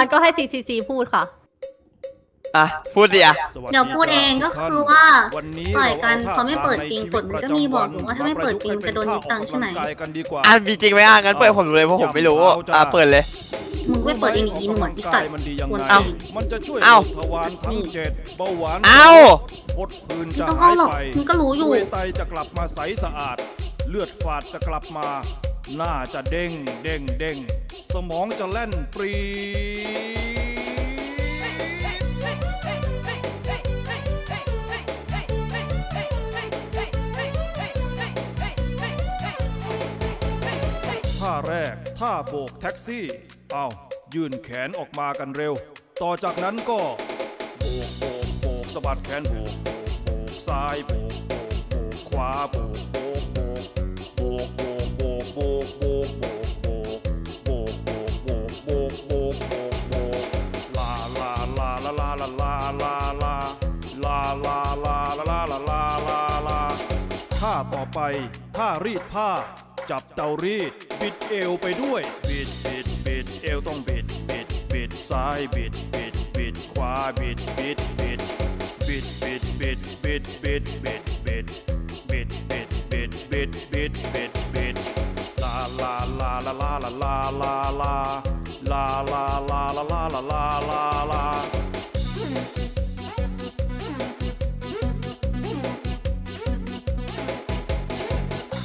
งั้นก็ให้ CCC พูดค่ะ อะ พูดดิอะ สสเดี๋ยวพูดเองก็ทุท่นคือว่าวันนี้ต่อยกันรเขาไม่เปิดปิงกฎมันก็มีบอกอยู่ว่าถ้าไม่เปิดปิงจะโดนยึดตังค์ใช่ไหมออกกำลังกายกันดีกว่า อะมีจริงไหมอะ งั้นเปิดผมดูเลยเพราะผมไม่รู้ อะ เปิดเลย มึงไม่เปิดเองอีหนวดอีสัตว์ มันดียังควรไงเอ้ามันจะช่วยเอ้า ทวารทั้งเจ็ดเบาหวานเอ้า พดพื้นไม่จะต้องหาเอายหรอกไปมึงก็รู้อยู่ ด้วยไตจะกลับมาใสสะอาด เลือดฝาดจะกลับมา หน้าจะเด้งเด้งเด้ง สมองจะแล่นปรีท่าแรกท่าโบกแท็กซี่ เอายื่นแขนออกมากันเร็ว ต่อจากนั้นก็ โบกโบกโบกสะบัดแขนโบกโบกซ้ายโบกโบกขวาโบกโบกโบกโบกโบกโบกโบก ลาลาลาลาลาลาลาลาลาลาลาลาลาลาลาท่าต่อไปท่ารีดผ้า จับเตารีดบิดเอวไปด้วยบิดบิดบิดเอวต้องบิดบิดบิดซ้ายบิดบิดบิดขวาบิดบิดบิดบิดบิดบิดบิดบิดบิดบิดบิดบิดบิดบิดบิดบิดบิดลาลาลาลาลาลาลาลาลาลาลาลาลาลาลาลา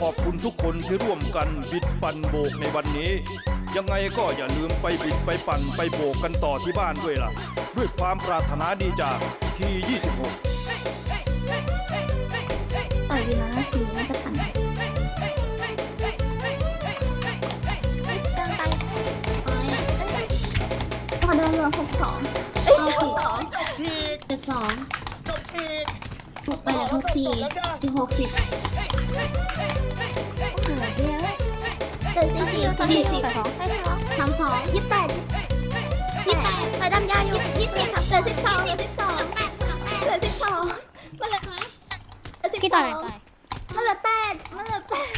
ขอบคุณทุกคนที่ร่วมกันบิดปั่นโบกในวันนี้ ยังไงก็อย่าลืมไปบิดไปปั่นไปโบกกันต่อที่บ้านด้วยล่ะ ด้วยความปรารถนาดีจากที26ต่อยดีนะถึงน่าจะทันพอเดินรือหกสองหกสองเจ็ดสอง หกไปแล้วหกสี่ที่หกสิบเดี๋ยวสี่สี่สองสี่สี่สองสามสองยี่สิบแปดยี่สิบแปดไปดำยาอยู่ยี่สิบเอ็ดเดี๋ยวสิบสองเดี๋สิบสองเหลือสิบสองมาเลยไหมเต่อสิบสองมาเลยแปดมาเลยแปด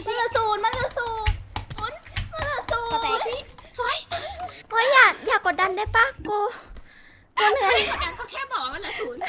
มาเลยศูนย์มันเหลือศูนย์มาเลยศูนย์เฮ้ยเฮ้ยอยากอยากกดดันได้ปะกูกูเหนื่อยกดดันก็แค่บอกว่ามัเลยศูนย์